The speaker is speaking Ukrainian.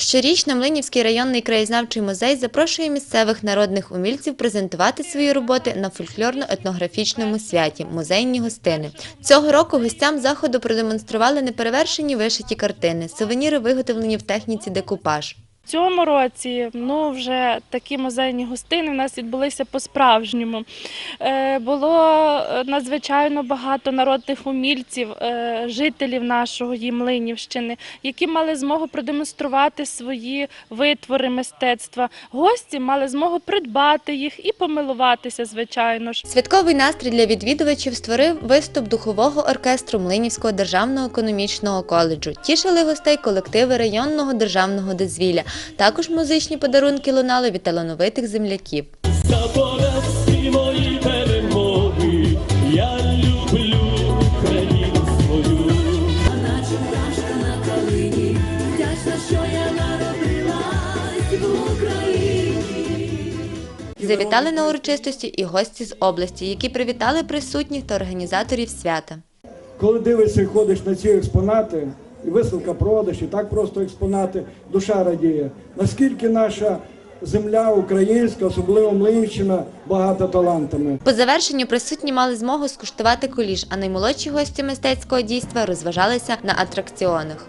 Щорічно Млинівський районний краєзнавчий музей запрошує місцевих народних умільців презентувати свої роботи на фольклорно-етнографічному святі музейні гостини. Цього року гостям заходу продемонстрували неперевершені вишиті картини, сувеніри виготовлені в техніці декупаж. Цьому році ну, вже такі музейні гостини в нас відбулися по-справжньому. Е, було е, надзвичайно багато народних умільців, е, жителів нашої Млинівщини, які мали змогу продемонструвати свої витвори мистецтва. Гості мали змогу придбати їх і помилуватися, звичайно ж. Святковий настрій для відвідувачів створив виступ духового оркестру Млинівського державного економічного коледжу. Тішили гостей колективи районного державного дозвілля. Також музичні подарунки лунали від талановитих земляків. Мої перемоги, я люблю. Завітали на урочистості і гості з області, які привітали присутніх та організаторів свята. Коли дивишся і ходиш на ці експонати, і виставка продаж, і так просто експонати, душа радіє. Наскільки наша земля українська, особливо Млинщина, багата талантами. По завершенню присутні мали змогу скуштувати куліш, а наймолодші гості мистецького дійства розважалися на атракціонах.